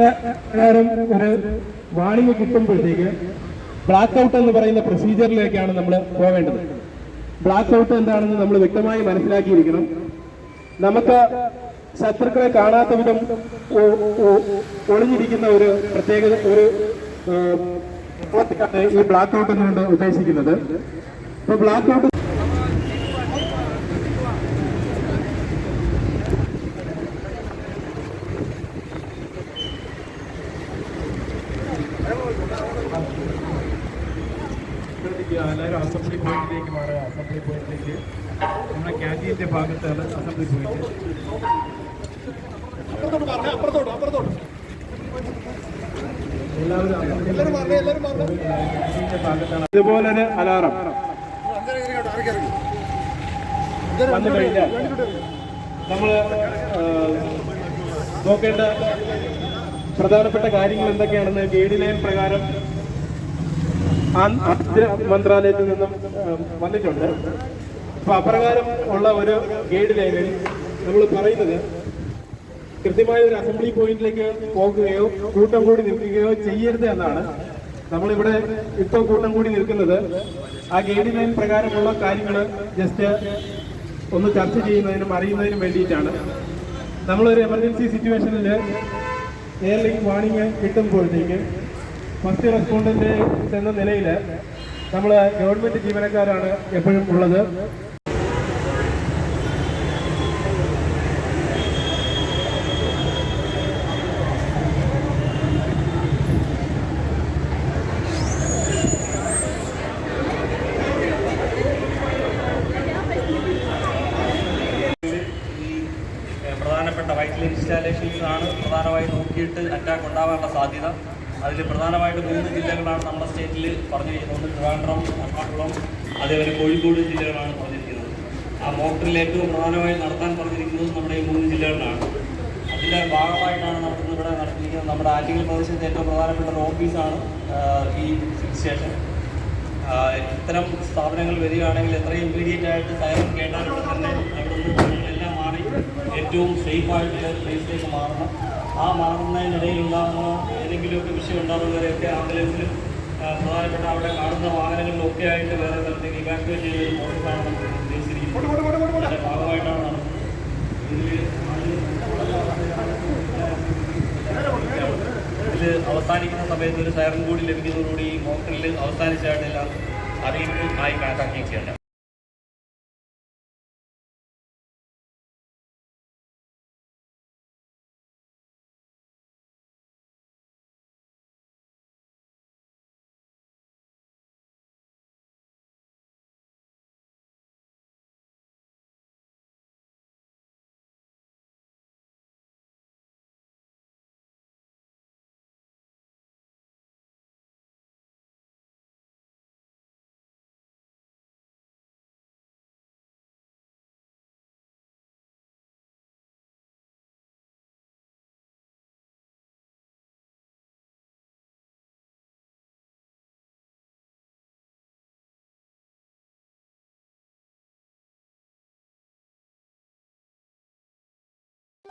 പ്രകാരം ഒരു warning കിട്ടുമ്പോഴത്തേക്ക് black out എന്ന് പറയുന്ന പ്രൊസീജിയറിലേക്കാണ് നമ്മൾ പോവേണ്ടത്. ബ്ലാക്ക് ഔട്ട് എന്താണെന്ന് നമ്മൾ വ്യക്തമായി മനസ്സിലാക്കിയിരിക്കണം. നമുക്ക് ശത്രുക്കളെ കാണാത്ത വിധം ഒളിഞ്ഞിരിക്കുന്ന ഒരു പ്രത്യേക ഒരു ഈ ബ്ലാക്ക് ഔട്ട് എന്നുകൊണ്ട് ഉദ്ദേശിക്കുന്നത്. ഇപ്പൊ ബ്ലാക്ക് ഔട്ട് എല്ലാവരും അസംബ്ലി പോയിന്റിലേക്ക് മാറുക. അസംബ്ലി പോയിന്റിലേക്ക് നമ്മുടെ ക്യാന്റീന്റെ ഭാഗത്താണ് അസംബ്ലി പോയിന്റ് ഇതുപോലൊരു അലാറം. വന്നു കഴിഞ്ഞാൽ നമ്മൾ നോക്കേണ്ട പ്രധാനപ്പെട്ട കാര്യങ്ങൾ എന്തൊക്കെയാണെന്ന് ഗൈഡ് ലൈൻ പ്രകാരം മന്ത്രാലയത്തിൽ നിന്നും വന്നിട്ടുണ്ട്. അപ്പൊ അപ്രകാരം ഉള്ള ഒരു ഗൈഡ് ലൈനിൽ നമ്മൾ പറയുന്നത് കൃത്യമായ ഒരു അസംബ്ലി പോയിന്റിലേക്ക് പോകുകയോ കൂട്ടം കൂടി നിൽക്കുകയോ ചെയ്യരുത് എന്നാണ്. നമ്മളിവിടെ ഇപ്പോൾ കൂട്ടം കൂടി നിൽക്കുന്നത് ആ ഗൈഡ് ലൈൻ പ്രകാരമുള്ള കാര്യങ്ങൾ ജസ്റ്റ് ഒന്ന് ചർച്ച ചെയ്യുന്നതിനും അറിയുന്നതിനും വേണ്ടിയിട്ടാണ്. നമ്മളൊരു എമർജൻസി സിറ്റുവേഷനിൽ എയർലൈൻ വാണിംഗ് കിട്ടുമ്പോഴത്തേക്ക് ഫസ്റ്റ് റെസ്പോണ്ടന്റ് എന്ന നിലയിൽ നമ്മൾ ഗവൺമെന്റ് ജീവനക്കാരാണ് എപ്പോഴും ഉള്ളത്. പ്രധാനപ്പെട്ട വൈറ്റൽ ആണ് പ്രധാനമായും നോക്കിയിട്ട് അറ്റാക്ക് ഉണ്ടാവാനുള്ള സാധ്യത. അതിൽ പ്രധാനമായിട്ട് മൂന്ന് ജില്ലകളാണ് നമ്മുടെ സ്റ്റേറ്റിൽ പറഞ്ഞിരിക്കുന്നത്. ഒന്ന് ട്രിവാൻഡ്രം എറണാകുളം അതേപോലെ കോഴിക്കോട് ജില്ലകളാണ് പറഞ്ഞിരിക്കുന്നത്. ആ മോട്ടറിൽ ഏറ്റവും പ്രധാനമായി നടത്താൻ പറഞ്ഞിരിക്കുന്നത് നമ്മുടെ ഈ മൂന്ന് ജില്ലകളിലാണ്. അതിന്റെ ഭാഗമായിട്ടാണ് നടത്തുന്നത്. ഇവിടെ നടത്തിയിരിക്കുന്നത് നമ്മുടെ ആറ്റിങ്ങൽ പ്രദേശത്തെ ഏറ്റവും പ്രധാനപ്പെട്ട ഒരു ഓഫീസാണ് ഈ ഈ സ്റ്റേഷൻ. ഇത്തരം സ്ഥാപനങ്ങൾ വരികയാണെങ്കിൽ എത്രയും ഇമ്മീഡിയറ്റ് ആയിട്ട് സൈറൻ കേട്ടാൽ തന്നെ എല്ലാം മാറി ഏറ്റവും സേഫായിട്ടുള്ള പ്ലേസിലേക്ക് മാറണം. ആ മാറുന്നതിനിടയിൽ ഉണ്ടാകുന്ന ഏതെങ്കിലുമൊക്കെ വിഷയം ഉണ്ടാകുന്നവരെയൊക്കെ ആംബുലൻസിൽ പ്രധാനപ്പെട്ട അവിടെ കാണുന്ന വാഹനങ്ങളിൽ ഒക്കെ ആയിട്ട് വേറെ സ്ഥലത്തേക്ക് ഇവാക്യുവേറ്റ് ചെയ്യുന്ന പ്രോസസ്സാണ് നമ്മൾ ഉദ്ദേശിച്ചിരിക്കുന്നത്. ഭാഗമായിട്ടാണ് ഇതിൽ അവസാനിക്കുന്ന സമയത്ത് ഒരു സൈറൻ കൂടി ലഭിക്കുന്നതോടുകൂടി ഈ മോട്ടറിൽ അവസാനിച്ചായിട്ട് എല്ലാം അറിയിപ്പ് ആയി കണക്കാക്കുകയും